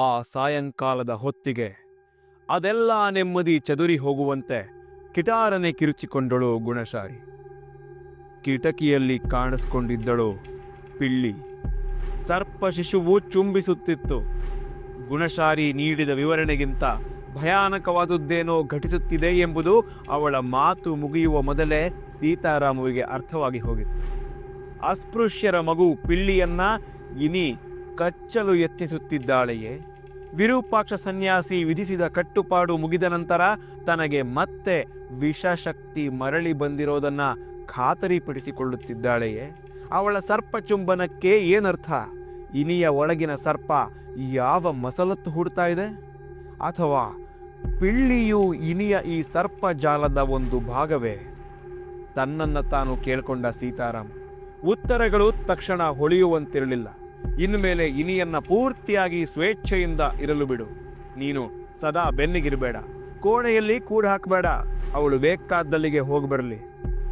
ಆ ಸಾಯಂಕಾಲದ ಹೊತ್ತಿಗೆ. ಅದೆಲ್ಲ ನೆಮ್ಮದಿ ಚದುರಿ ಹೋಗುವಂತೆ ಕಿಟಾರನೆ ಕಿರುಚಿಕೊಂಡಳು ಗುಣಶಾರಿ ಕಿಟಕಿಯಲ್ಲಿ ಕಾಣಿಸ್ಕೊಂಡಿದ್ದಳು ಪಿಳ್ಳಿ. ಸರ್ಪ ಶಿಶುವು ಚುಂಬಿಸುತ್ತಿತ್ತು. ಗುಣಶಾರಿ ನೀಡಿದ ವಿವರಣೆಗಿಂತ ಭಯಾನಕವಾದುದ್ದೇನೋ ಘಟಿಸುತ್ತಿದೆ ಎಂಬುದು ಅವಳ ಮಾತು ಮುಗಿಯುವ ಮೊದಲೇ ಸೀತಾರಾಮುವಿಗೆ ಅರ್ಥವಾಗಿ ಹೋಗಿತ್ತು. ಅಸ್ಪೃಶ್ಯರ ಮಗು ಪಿಳ್ಳಿಯನ್ನ ಇನಿ ಕಚ್ಚಲು ಯತ್ನಿಸುತ್ತಿದ್ದಾಳೆಯೇ? ವಿರೂಪಾಕ್ಷ ಸನ್ಯಾಸಿ ವಿಧಿಸಿದ ಕಟ್ಟುಪಾಡು ಮುಗಿದ ನಂತರ ತನಗೆ ಮತ್ತೆ ವಿಷಶಕ್ತಿ ಮರಳಿ ಬಂದಿರೋದನ್ನು ಖಾತರಿಪಡಿಸಿಕೊಳ್ಳುತ್ತಿದ್ದಾಳೆಯೇ? ಅವಳ ಸರ್ಪ ಚುಂಬನಕ್ಕೆ ಏನರ್ಥ? ಇನಿಯ ಒಳಗಿನ ಸರ್ಪ ಯಾವ ಮಸಲತ್ತು ಹುಡ್ತಾ ಇದೆ? ಅಥವಾ ಪಿಳ್ಳಿಯು ಇನಿಯ ಈ ಸರ್ಪ ಜಾಲದ ಒಂದು ಭಾಗವೇ? ತನ್ನನ್ನು ತಾನು ಕೇಳಿಕೊಂಡ ಸೀತಾರಾಮ್, ಉತ್ತರಗಳು ತಕ್ಷಣ ಹೊಳೆಯುವಂತಿರಲಿಲ್ಲ. ಇನ್ಮೇಲೆ ಇನಿಯನ್ನ ಪೂರ್ತಿಯಾಗಿ ಸ್ವೇಚ್ಛೆಯಿಂದ ಇರಲು ಬಿಡು. ನೀನು ಸದಾ ಬೆನ್ನಿಗಿರಬೇಡ. ಕೋಣೆಯಲ್ಲಿ ಕೂಡ ಹಾಕಬೇಡ. ಅವಳು ಬೇಕಾದ್ದಲ್ಲಿಗೆ ಹೋಗ್ಬರಲಿ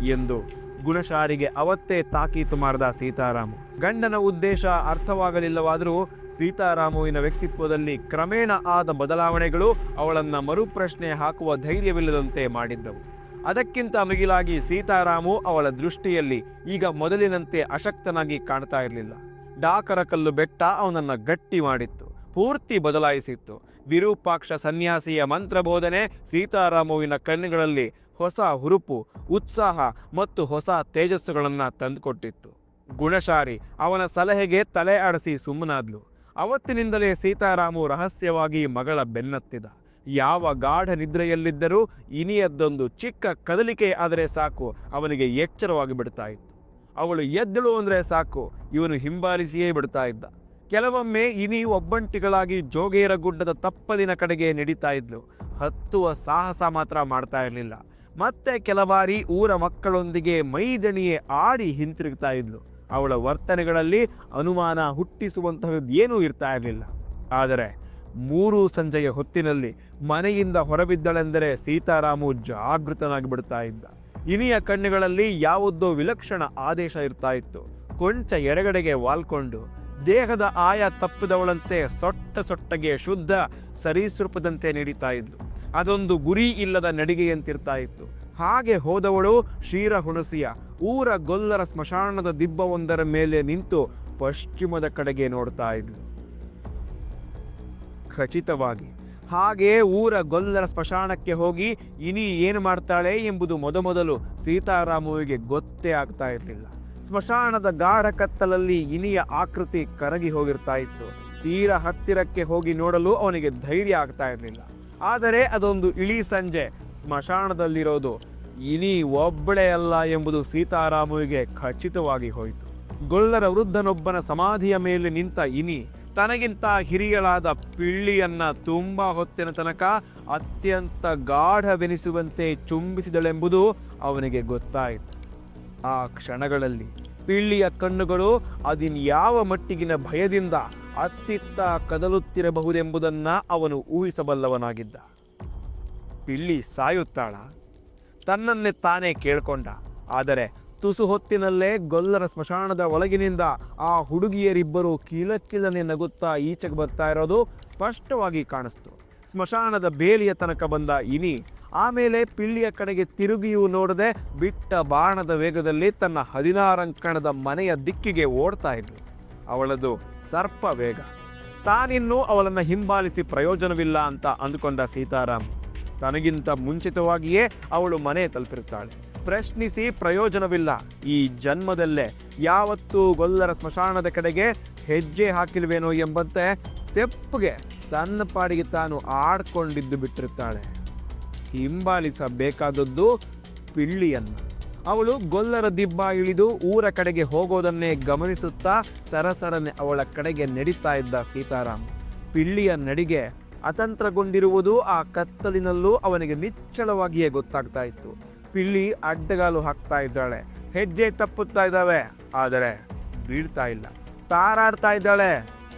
ಎಂದು ಗುಣಶಾರಿಗೆ ಅವತ್ತೇ ತಾಕೀತು ಮಾಡಿದ ಸೀತಾರಾಮ. ಗಂಡನ ಉದ್ದೇಶ ಅರ್ಥವಾಗಲಿಲ್ಲವಾದರೂ ಸೀತಾರಾಮುವಿನ ವ್ಯಕ್ತಿತ್ವದಲ್ಲಿ ಕ್ರಮೇಣ ಆದ ಬದಲಾವಣೆಗಳು ಅವಳನ್ನ ಮರುಪ್ರಶ್ನೆ ಹಾಕುವ ಧೈರ್ಯವಿಲ್ಲದಂತೆ ಮಾಡಿದ್ದವು. ಅದಕ್ಕಿಂತ ಮಿಗಿಲಾಗಿ ಸೀತಾರಾಮು ಅವಳ ದೃಷ್ಟಿಯಲ್ಲಿ ಈಗ ಮೊದಲಿನಂತೆ ಅಶಕ್ತನಾಗಿ ಕಾಣ್ತಾ ಇರಲಿಲ್ಲ. ಡಾಕರ ಕಲ್ಲು ಬೆಟ್ಟ ಅವನನ್ನು ಗಟ್ಟಿ ಮಾಡಿತ್ತು, ಪೂರ್ತಿ ಬದಲಾಯಿಸಿತ್ತು. ವಿರೂಪಾಕ್ಷ ಸನ್ಯಾಸಿಯ ಮಂತ್ರಬೋಧನೆ ಸೀತಾರಾಮುವಿನ ಕಣ್ಣುಗಳಲ್ಲಿ ಹೊಸ ಹುರುಪು, ಉತ್ಸಾಹ ಮತ್ತು ಹೊಸ ತೇಜಸ್ಸುಗಳನ್ನು ತಂದುಕೊಟ್ಟಿತ್ತು. ಗುಣಶಾರಿ ಅವನ ಸಲಹೆಗೆ ತಲೆ ಆಡಿಸಿ ಸುಮ್ಮನಾದ್ಲು. ಅವತ್ತಿನಿಂದಲೇ ಸೀತಾರಾಮು ರಹಸ್ಯವಾಗಿ ಮಗಳ ಬೆನ್ನತ್ತಿದ. ಯಾವ ಗಾಢ ನಿದ್ರೆಯಲ್ಲಿದ್ದರೂ ಇನಿಯದ್ದೊಂದು ಚಿಕ್ಕ ಕದಲಿಕೆ ಆದರೆ ಸಾಕು, ಅವನಿಗೆ ಎಚ್ಚರವಾಗಿ ಬಿಡ್ತಾ ಇತ್ತು. ಅವಳು ಎದ್ದಳು ಅಂದರೆ ಸಾಕು, ಇವನು ಹಿಂಬಾಲಿಸಿಯೇ ಬಿಡ್ತಾ ಇದ್ದ. ಕೆಲವೊಮ್ಮೆ ಇನಿ ಒಬ್ಬಂಟಿಗಳಾಗಿ ಜೋಗೇರ ಗುಡ್ಡದ ತಪ್ಪಲಿನ ಕಡೆಗೆ ನಡೀತಾ ಇದ್ಲು. ಹತ್ತುವ ಸಾಹಸ ಮಾತ್ರ ಮಾಡ್ತಾ ಇರಲಿಲ್ಲ. ಮತ್ತೆ ಕೆಲವಾರಿ ಊರ ಮಕ್ಕಳೊಂದಿಗೆ ಮೈದಣಿಯೇ ಆಡಿ ಹಿಂತಿರುಗ್ತಾ ಇದ್ಲು. ಅವಳ ವರ್ತನೆಗಳಲ್ಲಿ ಅನುಮಾನ ಹುಟ್ಟಿಸುವಂತಹದ್ದು ಏನೂ ಇರ್ತಾ ಇರಲಿಲ್ಲ. ಆದರೆ ಮೂರು ಸಂಜೆಯ ಹೊತ್ತಿನಲ್ಲಿ ಮನೆಯಿಂದ ಹೊರಬಿದ್ದಳೆಂದರೆ ಸೀತಾರಾಮು ಜಾಗೃತನಾಗಿ ಬಿಡ್ತಾ ಇದ್ದ. ಇನಿಯ ಕಣ್ಣುಗಳಲ್ಲಿ ಯಾವುದೋ ವಿಲಕ್ಷಣ ಆದೇಶ ಇರ್ತಾ ಇತ್ತು. ಕೊಂಚ ಎಡಗಡೆಗೆ ವಾಲ್ಕೊಂಡು, ದೇಹದ ಆಯ ತಪ್ಪಿದವಳಂತೆ ಸೊಟ್ಟ ಸೊಟ್ಟಗೆ ಶುದ್ಧ ಸರೀಸೃಪದಂತೆ ನಡೀತಾ ಇದ್ಲು. ಅದೊಂದು ಗುರಿ ಇಲ್ಲದ ನಡಿಗೆಯಂತಿರ್ತಾ ಇತ್ತು. ಹಾಗೆ ಹೋದವಳು ಶೀರ ಹುಣಸಿಯ, ಊರ ಗೊಲ್ಲರ ಸ್ಮಶಾನದ ದಿಬ್ಬವೊಂದರ ಮೇಲೆ ನಿಂತು ಪಶ್ಚಿಮದ ಕಡೆಗೆ ನೋಡ್ತಾ ಇದ್ಲು. ಖಚಿತವಾಗಿ ಹಾಗೆ ಊರ ಗೊಲ್ಲರ ಸ್ಮಶಾನಕ್ಕೆ ಹೋಗಿ ಇನಿ ಏನು ಮಾಡ್ತಾಳೆ ಎಂಬುದು ಮೊದಮೊದಲು ಸೀತಾರಾಮುವಿಗೆ ಗೊತ್ತೇ ಆಗ್ತಾ ಇರಲಿಲ್ಲ. ಸ್ಮಶಾನದ ಗಾಢ ಕತ್ತಲಲ್ಲಿ ಇನಿಯ ಆಕೃತಿ ಕರಗಿ ಹೋಗಿರ್ತಾ ಇತ್ತು. ತೀರ ಹತ್ತಿರಕ್ಕೆ ಹೋಗಿ ನೋಡಲು ಅವನಿಗೆ ಧೈರ್ಯ ಆಗ್ತಾ ಇರಲಿಲ್ಲ. ಆದರೆ ಅದೊಂದು ಇಳಿ ಸಂಜೆ. ಸ್ಮಶಾನದಲ್ಲಿರೋದು ಇನಿ ಒಬ್ಬಳೇ ಅಲ್ಲ ಎಂಬುದು ಸೀತಾರಾಮುವಿಗೆ ಖಚಿತವಾಗಿ ಹೋಯಿತು. ಗೊಲ್ಲರ ವೃದ್ಧನೊಬ್ಬನ ಸಮಾಧಿಯ ಮೇಲೆ ನಿಂತ ಇನಿ ತನಗಿಂತ ಹಿರಿಯಳಾದ ಪಿಳ್ಳಿಯನ್ನು ತುಂಬ ಹೊತ್ತಿನ ತನಕ ಅತ್ಯಂತ ಗಾಢವೆನಿಸುವಂತೆ ಚುಂಬಿಸಿದಳೆಂಬುದು ಅವನಿಗೆ ಗೊತ್ತಾಯಿತು. ಆ ಕ್ಷಣಗಳಲ್ಲಿ ಪಿಳ್ಳಿಯ ಕಣ್ಣುಗಳು ಅದಿನ್ಯಾವ ಮಟ್ಟಿಗಿನ ಭಯದಿಂದ ಅತ್ತಿತ್ತ ಕದಲುತ್ತಿರಬಹುದೆಂಬುದನ್ನು ಅವನು ಊಹಿಸಬಲ್ಲವನಾಗಿದ್ದ. ಪಿಳ್ಳಿ ಸಾಯುತ್ತಾಳ, ತನ್ನನ್ನೇ ತಾನೇ ಕೇಳಿಕೊಂಡ, ಆದರೆ ತುಸು ಹೊತ್ತಿನಲ್ಲೇ ಗೊಲ್ಲರ ಸ್ಮಶಾನದ ಒಳಗಿನಿಂದ ಆ ಹುಡುಗಿಯರಿಬ್ಬರು ಕೀಲಕ್ಕಿಲನೆ ನಗುತ್ತಾ ಈಚೆಗೆ ಬರ್ತಾ ಇರೋದು ಸ್ಪಷ್ಟವಾಗಿ ಕಾಣಿಸ್ತು. ಸ್ಮಶಾನದ ಬೇಲಿಯ ತನಕ ಬಂದ ಇನಿ, ಆಮೇಲೆ ಪಿಳ್ಳಿಯ ಕಡೆಗೆ ತಿರುಗಿಯೂ ನೋಡದೆ ಬಿಟ್ಟ ಬಾಣದ ವೇಗದಲ್ಲಿ ತನ್ನ ಹದಿನಾರಂಕಣದ ಮನೆಯ ದಿಕ್ಕಿಗೆ ಓಡ್ತಾ ಇದ್ಲು. ಅವಳದು ಸರ್ಪ ವೇಗ. ತಾನಿನ್ನೂ ಅವಳನ್ನು ಹಿಂಬಾಲಿಸಿ ಪ್ರಯೋಜನವಿಲ್ಲ ಅಂತ ಅಂದುಕೊಂಡ ಸೀತಾರಾಮ್. ತನಗಿಂತ ಮುಂಚಿತವಾಗಿಯೇ ಅವಳು ಮನೆ ತಲುಪಿರ್ತಾಳೆ ಪ್ರಶ್ನಿಸಿ ಪ್ರಯೋಜನವಿಲ್ಲ. ಈ ಜನ್ಮದಲ್ಲೇ ಯಾವತ್ತೂ ಗೊಲ್ಲರ ಸ್ಮಶಾನದ ಕಡೆಗೆ ಹೆಜ್ಜೆ ಹಾಕಿಲ್ವೇನೋ ಎಂಬಂತೆ ತೆಪ್ಪಗೆ ತನ್ನ ಪಾಡಿಗೆ ತಾನು ಆಡ್ಕೊಂಡಿದ್ದು ಬಿಟ್ಟಿರ್ತಾಳೆ. ಹಿಂಬಾಲಿಸಬೇಕಾದದ್ದು ಪಿಳ್ಳಿಯನ್ನು. ಅವಳು ಗೊಲ್ಲರ ದಿಬ್ಬ ಇಳಿದು ಊರ ಕಡೆಗೆ ಹೋಗೋದನ್ನೇ ಗಮನಿಸುತ್ತಾ ಸರಸರನೆ ಅವಳ ಕಡೆಗೆ ನಡೀತಾ ಇದ್ದ ಸೀತಾರಾಮ್. ಪಿಳ್ಳಿಯ ನಡಿಗೆ ಅತಂತ್ರಗೊಂಡಿರುವುದು ಆ ಕತ್ತಲಿನಲ್ಲೂ ಅವನಿಗೆ ನಿಚ್ಚಳವಾಗಿಯೇ ಗೊತ್ತಾಗ್ತಾ ಇತ್ತು. ಪಿಳ್ಳಿ ಅಡ್ಡಗಾಲು ಹಾಕ್ತಾ ಇದ್ದಾಳೆ. ಹೆಜ್ಜೆ ತಪ್ಪುತ್ತಾ ಇದ್ದಾವೆ, ಆದರೆ ಬೀಳ್ತಾ ಇಲ್ಲ. ತಾರಾಡ್ತಾ ಇದ್ದಾಳೆ.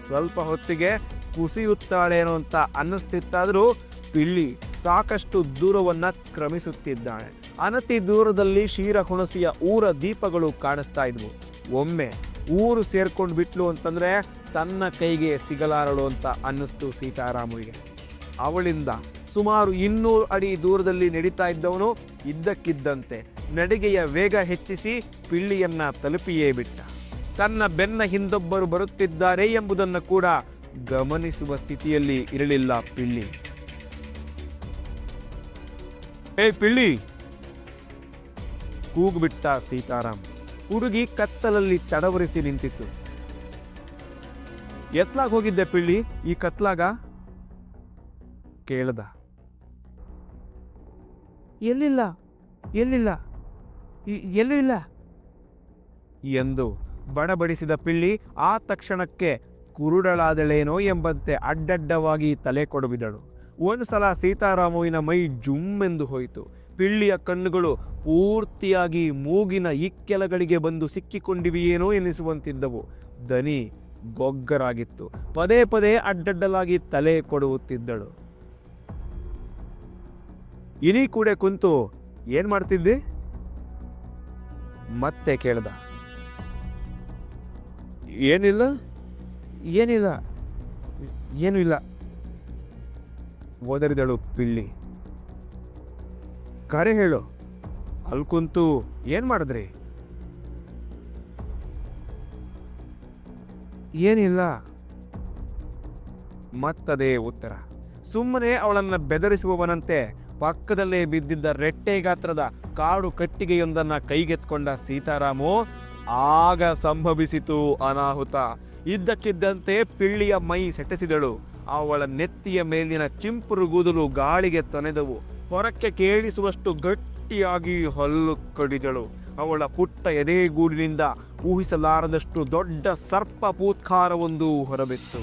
ಸ್ವಲ್ಪ ಹೊತ್ತಿಗೆ ಕುಸಿಯುತ್ತಾಳೇನೋ ಅಂತ ಅನ್ನಿಸ್ತಿತ್ತಾದರೂ ಪಿಳ್ಳಿ ಸಾಕಷ್ಟು ದೂರವನ್ನ ಕ್ರಮಿಸುತ್ತಿದ್ದಾಳೆ. ಅನತಿ ದೂರದಲ್ಲಿ ಶೀರ ಹುಣಸಿಯ ಊರ ದೀಪಗಳು ಕಾಣಿಸ್ತಾ ಇದ್ವು. ಒಮ್ಮೆ ಊರು ಸೇರ್ಕೊಂಡು ಬಿಟ್ಲು ಅಂತಂದ್ರೆ ತನ್ನ ಕೈಗೆ ಸಿಗಲಾರಳು ಅಂತ ಅನ್ನಿಸ್ತು ಸೀತಾರಾಮುವಿಗೆ. ಅವಳಿಂದ ಸುಮಾರು ಇನ್ನೂರು ಅಡಿ ದೂರದಲ್ಲಿ ನಡೀತಾ ಇದ್ದವನು ಇದ್ದಕ್ಕಿದ್ದಂತೆ. ನಡಿಗೆಯ ವೇಗ ಹೆಚ್ಚಿಸಿ ಪಿಳ್ಳಿಯನ್ನ ತಲುಪಿಯೇ ಬಿಟ್ಟ. ತನ್ನ ಬೆನ್ನ ಹಿಂದೊಬ್ಬರು ಬರುತ್ತಿದ್ದಾರೆ ಎಂಬುದನ್ನು ಕೂಡ ಗಮನಿಸುವ ಸ್ಥಿತಿಯಲ್ಲಿ ಇರಲಿಲ್ಲ ಪಿಳ್ಳಿ. ಏ ಪಿಳ್ಳಿ! ಕೂಗ್ಬಿಟ್ಟ ಸೀತಾರಾಮ್. ಹುಡುಗಿ ಕತ್ತಲಲ್ಲಿ ತಡವರಿಸಿ ನಿಂತಿತ್ತು. ಎತ್ಲಾಗ ಹೋಗಿದ್ದೆ ಪಿಳ್ಳಿ, ಈ ಕತ್ಲಾಗ? ಕೇಳ್ದ. ಎಲ್ಲಿಲ್ಲ? ಎಲ್ಲಿಲ್ಲ? ಎಲ್ಲೂ ಇಲ್ಲ? ಎಂದು ಬಡಬಡಿಸಿದ ಪಿಳ್ಳಿ ಆ ತಕ್ಷಣಕ್ಕೆ ಕುರುಡಳಾದಳೇನೋ ಎಂಬಂತೆ ಅಡ್ಡಡ್ಡವಾಗಿ ತಲೆ ಕೊಡಬಿದಳು. ಒಂದ್ಸಲ ಸೀತಾರಾಮುವಿನ ಮೈ ಜುಮ್ಮೆಂದು ಹೋಯಿತು. ಪಿಳ್ಳಿಯ ಕಣ್ಣುಗಳು ಪೂರ್ತಿಯಾಗಿ ಮೂಗಿನ ಇಕ್ಕೆಲಗಳಿಗೆ ಬಂದು ಸಿಕ್ಕಿಕೊಂಡಿವೆಯೇನೋ ಎನಿಸುವಂತಿದ್ದವು ದನಿ ಗೊಗ್ಗರಾಗಿತ್ತು. ಪದೇ ಪದೇ ಅಡ್ಡಡ್ಡಲಾಗಿ ತಲೆ ಕೊಡುತ್ತಿದ್ದಳು. ಇನಿ ಕೂಡೆ ಕುಂತು ಏನ್ ಮಾಡ್ತಿದ್ದಿ? ಮತ್ತೆ ಕೇಳ್ದ. ಏನಿಲ್ಲ? ಏನಿಲ್ಲ. ಏನೂ ಇಲ್ಲ. ಓದರಿದಳು ಪಿಳ್ಳಿ. ಕರೆ ಹೇಳು. ಅಲ್ಲಿ ಕುಂತು ಏನು ಮಾಡಿದ್ರಿ? ಏನಿಲ್ಲ. ಮತ್ತದೇ ಉತ್ತರ. ಸುಮ್ಮನೆ ಅವಳನ್ನ ಬೆದರಿಸುವವನಂತೆ ಪಕ್ಕದಲ್ಲೇ ಬಿದ್ದಿದ್ದ ರೆಟ್ಟೆ ಗಾತ್ರದ ಕಾಡು ಕಟ್ಟಿಗೆಯೊಂದನ್ನ ಕೈಗೆತ್ಕೊಂಡ ಸೀತಾರಾಮು, ಆಗ ಸಂಭವಿಸಿತು ಅನಾಹುತ. ಇದ್ದಕ್ಕಿದ್ದಂತೆ ಪಿಳ್ಳಿಯ ಮೈ ಸೆಟೆಸಿದಳು. ಅವಳ ನೆತ್ತಿಯ ಮೇಲಿನ ಚಿಂಪುರು ಗೂದಲು ಗಾಳಿಗೆ ತೊನೆದವು. ಹೊರಕ್ಕೆ ಕೇಳಿಸುವಷ್ಟು ಗಟ್ಟಿಯಾಗಿ ಹಲ್ಲು ಕಡಿದಳು. ಅವಳ ಪುಟ್ಟ ಎದೆಗೂಡಿನಿಂದ ಊಹಿಸಲಾರದಷ್ಟು ದೊಡ್ಡ ಸರ್ಪ ಪೂತ್ಕಾರವೊಂದು ಹೊರಬಿತ್ತು.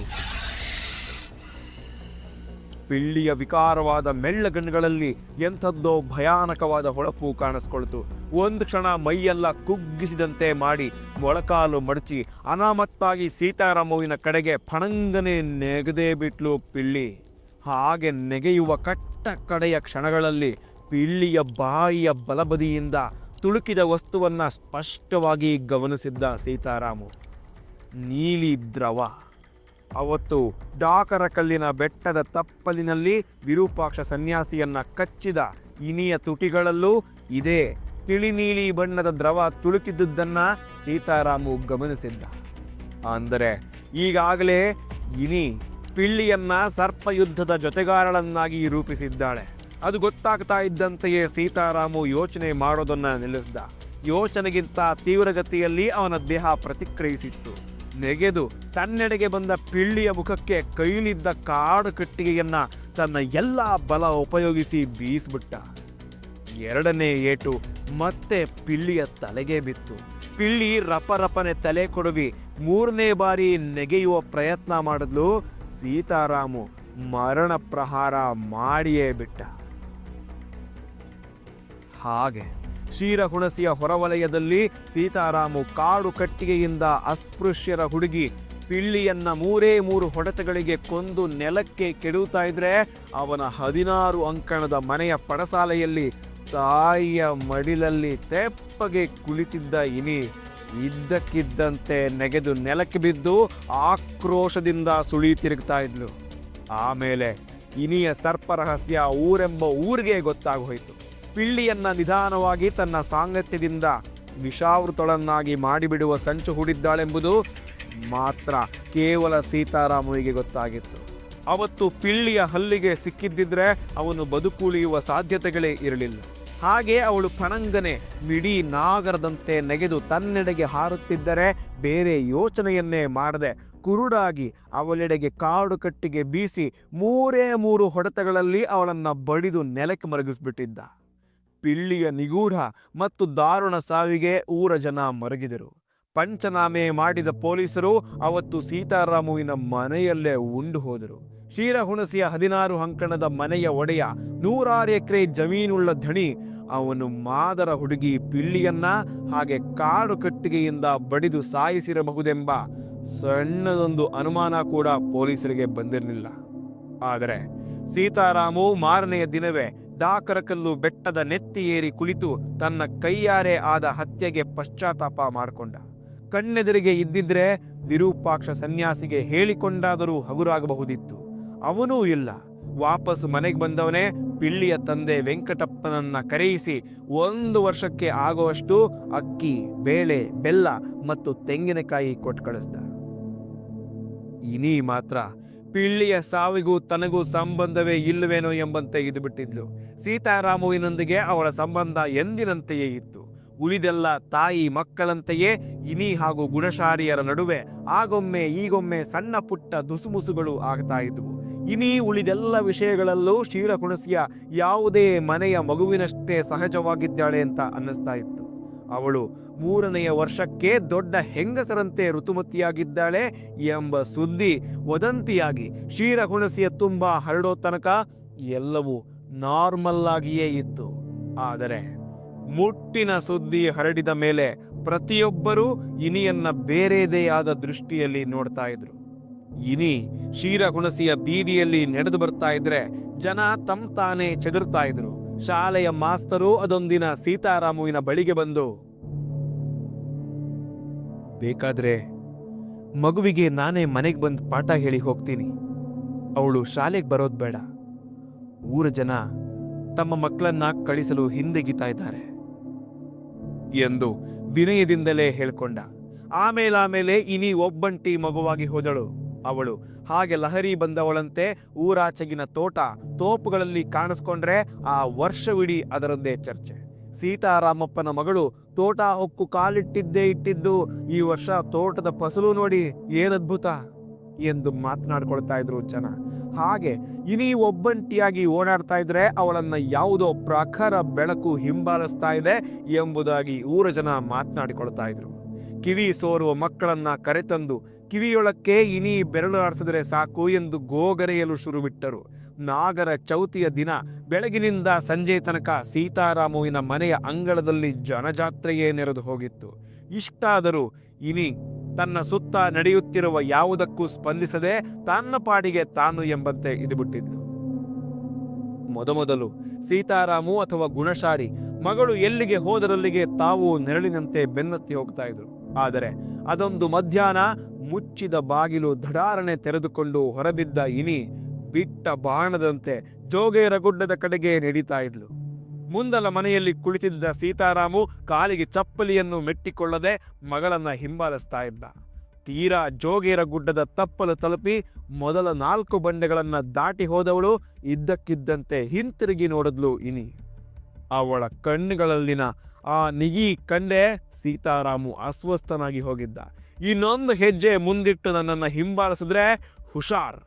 ಪಿಳ್ಳಿಯ ವಿಕಾರವಾದ ಮೆಳ್ಳಗಣ್ಣುಗಳಲ್ಲಿ ಎಂಥದ್ದೋ ಭಯಾನಕವಾದ ಹೊಳಪು ಕಾಣಿಸ್ಕೊಳ್ತು. ಒಂದು ಕ್ಷಣ ಮೈಯೆಲ್ಲ ಕುಗ್ಗಿಸಿದಂತೆ ಮಾಡಿ ಮೊಳಕಾಲು ಮಡಚಿ ಅನಾಮತ್ತಾಗಿ ಸೀತಾರಾಮುವಿನ ಕಡೆಗೆ ಫಣಂಗನೆ ನೆಗೆದೇ ಬಿಟ್ಲು ಪಿಳ್ಳಿ. ಹಾಗೆ ನೆಗೆಯುವ ಕಟ್ಟ ಕಡೆಯ ಕ್ಷಣಗಳಲ್ಲಿ ಪಿಳ್ಳಿಯ ಬಾಯಿಯ ಬಲಬದಿಯಿಂದ ತುಳುಕಿದ ವಸ್ತುವನ್ನು ಸ್ಪಷ್ಟವಾಗಿ ಗಮನಿಸಿದ್ದ ಸೀತಾರಾಮು. ನೀಲಿ ದ್ರವ. ಅವತ್ತು ಡಾಕರ ಕಲ್ಲಿನ ಬೆಟ್ಟದ ತಪ್ಪಲಿನಲ್ಲಿ ವಿರೂಪಾಕ್ಷ ಸನ್ಯಾಸಿಯನ್ನ ಕಚ್ಚಿದ ಇನಿಯ ತುಟಿಗಳಲ್ಲೂ ಇದೇ ತಿಳಿ ನೀಲಿ ಬಣ್ಣದ ದ್ರವ ತುಳುಕಿದ್ದುದನ್ನ ಸೀತಾರಾಮು ಗಮನಿಸಿದ್ದ. ಅಂದರೆ ಈಗಾಗಲೇ ಇನಿ ಪಿಳ್ಳಿಯನ್ನ ಸರ್ಪಯುದ್ಧದ ಜೊತೆಗಾರಳನ್ನಾಗಿ ರೂಪಿಸಿದ್ದಾಳೆ. ಅದು ಗೊತ್ತಾಗ್ತಾ ಇದ್ದಂತೆಯೇ ಸೀತಾರಾಮು ಯೋಚನೆ ಮಾಡೋದನ್ನ ನಿಲ್ಲಿಸಿದ. ಯೋಚನೆಗಿಂತ ತೀವ್ರಗತಿಯಲ್ಲಿ ಅವನ ದೇಹ ಪ್ರತಿಕ್ರಿಯಿಸಿತ್ತು. ನೆಗೆದು ತನ್ನೆಡೆಗೆ ಬಂದ ಪಿಳ್ಳಿಯ ಮುಖಕ್ಕೆ ಕೈಲಿದ್ದ ಕಾಡು ಕಟ್ಟಿಗೆಯನ್ನ ತನ್ನ ಎಲ್ಲ ಬಲ ಉಪಯೋಗಿಸಿ ಬೀಸ್ಬಿಟ್ಟ. ಎರಡನೇ ಏಟು ಮತ್ತೆ ಪಿಳ್ಳಿಯ ತಲೆಗೆ ಬಿತ್ತು. ಪಿಳ್ಳಿ ರಪರಪನೆ ತಲೆ ಕೊಡವಿ ಮೂರನೇ ಬಾರಿ ನೆಗೆಯುವ ಪ್ರಯತ್ನ ಮಾಡಿದ್ಲು ಸೀತಾರಾಮು ಮರಣ ಪ್ರಹಾರ ಮಾಡಿಯೇ ಬಿಟ್ಟ. ಹಾಗೆ ಕ್ಷೀರಹುಣಸಿಯ ಹೊರವಲಯದಲ್ಲಿ ಸೀತಾರಾಮು ಕಾಡು ಕಟ್ಟಿಗೆಯಿಂದ ಅಸ್ಪೃಶ್ಯರ ಹುಡುಗಿ ಪಿಳ್ಳಿಯನ್ನ ಮೂರೇ ಮೂರು ಹೊಡೆತಗಳಿಗೆ ಕೊಂದು ನೆಲಕ್ಕೆ ಕೆಡುತ್ತಾ ಇದ್ರೆ ಅವನ ಹದಿನಾರು ಅಂಕಣದ ಮನೆಯ ಪಡಸಾಲೆಯಲ್ಲಿ ತಾಯಿಯ ಮಡಿಲಲ್ಲಿ ತೆಪ್ಪಗೆ ಕುಳಿತಿದ್ದ ಇನಿ ಇದ್ದಕ್ಕಿದ್ದಂತೆ ನೆಗೆದು ನೆಲಕ್ಕೆ ಬಿದ್ದು ಆಕ್ರೋಶದಿಂದ ಸುಳಿ ತಿರುಗ್ತಾ ಇದ್ಲು. ಆಮೇಲೆ ಇನಿಯ ಸರ್ಪ ರಹಸ್ಯ ಊರೆಂಬ ಊರಿಗೆ ಗೊತ್ತಾಗೋಯ್ತು ಪಿಳ್ಳಿಯನ್ನ ನಿಧಾನವಾಗಿ ತನ್ನ ಸಾಂಗತ್ಯದಿಂದ ವಿಷಾವೃತಳನ್ನಾಗಿ ಮಾಡಿಬಿಡುವ ಸಂಚು ಹೂಡಿದ್ದಾಳೆಂಬುದು ಮಾತ್ರ ಕೇವಲ ಸೀತಾರಾಮನಿಗೆ ಗೊತ್ತಾಗಿತ್ತು. ಅವತ್ತು ಪಿಳ್ಳಿಯ ಹಲ್ಲಿಗೆ ಸಿಕ್ಕಿದ್ದಿದ್ರೆ ಅವನು ಬದುಕುಳಿಯುವ ಸಾಧ್ಯತೆಗಳೇ ಇರಲಿಲ್ಲ. ಹಾಗೆ ಅವಳು ಫಣಂಗನೆ ಮಿಡಿ ನಾಗರದಂತೆ ನೆಗೆದು ತನ್ನೆಡೆಗೆ ಹಾರುತ್ತಿದ್ದರೆ ಬೇರೆ ಯೋಚನೆಯನ್ನೇ ಮಾಡದೆ ಕುರುಡಾಗಿ ಅವಳೆಡೆಗೆ ಕಾಡು ಕಟ್ಟಿಗೆ ಬೀಸಿ ಮೂರೇ ಮೂರು ಹೊಡೆತಗಳಲ್ಲಿ ಅವಳನ್ನು ಬಡಿದು ನೆಲಕ್ಕೆ ಮರಗಿಸ್ಬಿಟ್ಟಿದ್ದ. ಪಿಳ್ಳಿಯ ನಿಗೂಢ ಮತ್ತು ದಾರುಣ ಸಾವಿಗೆ ಊರ ಜನ ಮರಗಿದರು. ಪಂಚನಾಮೆ ಮಾಡಿದ ಪೊಲೀಸರು ಅವತ್ತು ಸೀತಾರಾಮುವಿನ ಮನೆಯಲ್ಲೇ ಉಂಡು ಹೋದರು. ಕ್ಷೀರಹುಣಸಿಯ ಹದಿನಾರು ಅಂಕಣದ ಮನೆಯ ಒಡೆಯ ನೂರಾರು ಎಕರೆ ಜಮೀನುಳ್ಳ ಧಣಿ ಅವನು ಮಾದರ ಹುಡುಗಿ ಪಿಳ್ಳಿಯನ್ನ ಹಾಗೆ ಕಾಡು ಕಟ್ಟಿಗೆಯಿಂದ ಬಡಿದು ಸಾಯಿಸಿರಬಹುದೆಂಬ ಸಣ್ಣದೊಂದು ಅನುಮಾನ ಕೂಡ ಪೊಲೀಸರಿಗೆ ಬಂದಿರಲಿಲ್ಲ. ಆದರೆ ಸೀತಾರಾಮು ಮಾರನೆಯ ದಿನವೇ ಡಾಕರಕಲ್ಲು ಬೆಟ್ಟದ ನೆತ್ತಿ ಏರಿ ಕುಳಿತು ತನ್ನ ಕೈಯಾರೆ ಆದ ಹತ್ಯೆಗೆ ಪಶ್ಚಾತ್ತಾಪ ಮಾಡಿಕೊಂಡ. ಕಣ್ಣೆದುರಿಗೆ ಇದ್ದಿದ್ರೆ ವಿರೂಪಾಕ್ಷ ಸನ್ಯಾಸಿಗೆ ಹೇಳಿಕೊಂಡಾದರೂ ಹಗುರಾಗಬಹುದಿತ್ತು. ಅವನೂ ಇಲ್ಲ. ವಾಪಸ್ ಮನೆಗೆ ಬಂದವನೇ ಪಿಳ್ಳಿಯ ತಂದೆ ವೆಂಕಟಪ್ಪನನ್ನ ಕರೆಯಿಸಿ ಒಂದು ವರ್ಷಕ್ಕೆ ಆಗುವಷ್ಟು ಅಕ್ಕಿ, ಬೇಳೆ, ಬೆಲ್ಲ ಮತ್ತು ತೆಂಗಿನಕಾಯಿ ಕೊಟ್ಟು ಕಳಿಸ್ದ. ಇನಿ ಮಾತ್ರ ಪಿಳ್ಳಿಯ ಸಾವಿಗೂ ತನಗೂ ಸಂಬಂಧವೇ ಇಲ್ಲವೇನೋ ಎಂಬಂತೆ ಇದ್ಬಿಟ್ಟಿದ್ಲು. ಸೀತಾರಾಮುವಿನೊಂದಿಗೆ ಅವಳ ಸಂಬಂಧ ಎಂದಿನಂತೆಯೇ ಇತ್ತು. ಉಳಿದೆಲ್ಲ ತಾಯಿ ಮಕ್ಕಳಂತೆಯೇ ಇನಿ ಹಾಗೂ ಗುಣಶಾರಿಯರ ನಡುವೆ ಆಗೊಮ್ಮೆ ಈಗೊಮ್ಮೆ ಸಣ್ಣ ಪುಟ್ಟ ದುಸುಮುಸುಗಳು ಆಗ್ತಾ ಇದ್ವು. ಇನಿ ಉಳಿದೆಲ್ಲ ವಿಷಯಗಳಲ್ಲೂ ಕ್ಷೀರಕುಣಸಿಯ ಯಾವುದೇ ಮನೆಯ ಮಗುವಿನಷ್ಟೇ ಸಹಜವಾಗಿದ್ದಾಳೆ ಅಂತ ಅನ್ನಿಸ್ತಾ ಇತ್ತು. ಅವಳು ಮೂರನೆಯ ವರ್ಷಕ್ಕೆ ದೊಡ್ಡ ಹೆಂಗಸರಂತೆ ಋತುಮತಿಯಾಗಿದ್ದಾಳೆ ಎಂಬ ಸುದ್ದಿ ವದಂತಿಯಾಗಿ ಕ್ಷೀರಕುಣಸಿಯ ತುಂಬ ಹರಡೋ ತನಕ ಎಲ್ಲವೂ ನಾರ್ಮಲ್ ಆಗಿಯೇ ಇತ್ತು. ಆದರೆ ಮುಟ್ಟಿನ ಸುದ್ದಿ ಹರಡಿದ ಮೇಲೆ ಪ್ರತಿಯೊಬ್ಬರೂ ಇನಿಯನ್ನ ಬೇರೆದೇ ಆದ ದೃಷ್ಟಿಯಲ್ಲಿ ನೋಡ್ತಾ ಇದ್ರು. ಇನಿ ಕ್ಷೀರಕುಣಸಿಯ ಬೀದಿಯಲ್ಲಿ ನಡೆದು ಬರ್ತಾ ಇದ್ರೆ ಜನ ತಮ್ ತಾನೇ ಚೆದರ್ತಾ ಇದ್ರು. ಶಾಲೆಯ ಮಾಸ್ತರು ಅದೊಂದಿನ ಸೀತಾರಾಮುವಿನ ಬಳಿಗೆ ಬಂದು, ಬೇಕಾದ್ರೆ ಮಗುವಿಗೆ ನಾನೇ ಮನೆಗೆ ಬಂದು ಪಾಠ ಹೇಳಿ ಹೋಗ್ತೀನಿ. ಅವಳು ಶಾಲೆಗೆ ಬರೋದು ಬೇಡ. ಊರ ಜನ ತಮ್ಮ ಮಕ್ಕಳನ್ನ ಕಳಿಸಲು ಹಿಂದೆಗಿತಾ ಇದ್ದಾರೆ ಎಂದು ವಿನಯದಿಂದಲೇ ಹೇಳ್ಕೊಂಡ. ಆಮೇಲಾಮೇಲೆ ಇನಿ ಒಬ್ಬಂಟಿ ಮಗುವಾಗಿ ಹೋದಳು. ಅವಳು. ಹಾಗೆ ಲಹರಿ ಬಂದವಳಂತೆ ಊರಾಚೆಗಿನ ತೋಟ ತೋಪುಗಳಲ್ಲಿ ಕಾಣಿಸ್ಕೊಂಡ್ರೆ ಆ ವರ್ಷವಿಡೀ ಅದರದ್ದೇ ಚರ್ಚೆ. ಸೀತಾರಾಮಪ್ಪನ ಮಗಳು ತೋಟ ಹೊಕ್ಕು ಕಾಲಿಟ್ಟಿದ್ದೇ ಇಟ್ಟಿದ್ದು, ಈ ವರ್ಷ ತೋಟದ ಫಸಲು ನೋಡಿ ಏನದ್ಭುತ ಎಂದು ಮಾತನಾಡ್ಕೊಳ್ತಾ ಇದ್ರು ಜನ. ಹಾಗೆ ಇನಿ ಒಬ್ಬಂಟಿಯಾಗಿ ಓಡಾಡ್ತಾ ಇದ್ರೆ ಅವಳನ್ನ ಯಾವುದೋ ಪ್ರಖರ ಬೆಳಕು ಹಿಂಬಾಲಿಸ್ತಾ ಇದೆ ಎಂಬುದಾಗಿ ಊರ ಜನ ಮಾತನಾಡಿಕೊಳ್ತಾ ಇದ್ರು. ಕಿವಿ ಸೋರುವ ಮಕ್ಕಳನ್ನ ಕರೆತಂದು ಕಿವಿಯೊಳಕ್ಕೆ ಇನಿ ಬೆರಳು ಆಡಿಸಿದ್ರೆ ಸಾಕು ಎಂದು ಗೋಗರೆಯಲು ಶುರುವಿಟ್ಟರು. ನಾಗರ ಚೌತಿಯ ದಿನ ಬೆಳಗಿನಿಂದ ಸಂಜೆ ತನಕ ಸೀತಾರಾಮುವಿನ ಮನೆಯ ಅಂಗಳದಲ್ಲಿ ಜನಜಾತ್ರೆಯೇ ನೆರೆದು ಹೋಗಿತ್ತು. ಇಷ್ಟಾದರೂ ಇನಿ ತನ್ನ ಸುತ್ತ ನಡೆಯುತ್ತಿರುವ ಯಾವುದಕ್ಕೂ ಸ್ಪಂದಿಸದೆ ತನ್ನ ಪಾಡಿಗೆ ತಾನು ಎಂಬಂತೆ ಇದುಬಿಟ್ಟಿದ್ಲು. ಮೊದಮೊದಲು ಸೀತಾರಾಮು ಅಥವಾ ಗುಣಶಾರಿ ಮಗಳು ಎಲ್ಲಿಗೆ ಹೋದರಲ್ಲಿಗೆ ತಾವು ನೆರಳಿನಂತೆ ಬೆನ್ನತ್ತಿ ಹೋಗ್ತಾ ಇದ್ರು. ಆದರೆ ಅದೊಂದು ಮಧ್ಯಾಹ್ನ ಮುಚ್ಚಿದ ಬಾಗಿಲು ದಡಾರಣೆ ತೆರೆದುಕೊಂಡು ಹೊರಬಿದ್ದ ಇನಿ ಬಿಟ್ಟ ಬಾಣದಂತೆ ಜೋಗೇರ ಗುಡ್ಡದ ಕಡೆಗೆ ನಡೀತಾ ಇದ್ಲು. ಮುಂದಲ ಮನೆಯಲ್ಲಿ ಕುಳಿತಿದ್ದ ಸೀತಾರಾಮು ಕಾಲಿಗೆ ಚಪ್ಪಲಿಯನ್ನು ಮೆಟ್ಟಿಕೊಳ್ಳದೆ ಮಗಳನ್ನ ಹಿಂಬಾಲಿಸ್ತಾ ಇದ್ದ. ತೀರಾ ಜೋಗೇರ ಗುಡ್ಡದ ತಪ್ಪಲು ತಲುಪಿ ಮೊದಲ ನಾಲ್ಕು ಬಂಡೆಗಳನ್ನು ದಾಟಿ ಹೋದವಳು ಇದ್ದಕ್ಕಿದ್ದಂತೆ ಹಿಂತಿರುಗಿ ನೋಡಿದ್ಲು ಇನಿ. ಅವಳ ಕಣ್ಣುಗಳಲ್ಲಿನ ಆ ನಿಗಿ ಕಂಡೆ ಸೀತಾರಾಮು ಅಸ್ವಸ್ಥನಾಗಿ ಹೋಗಿದ್ದ. ಇನ್ನೊಂದು ಹೆಜ್ಜೆ ಮುಂದಿಟ್ಟು ನನ್ನನ್ನು ಹಿಂಬಾಲಿಸಿದ್ರೆ ಹುಷಾರ್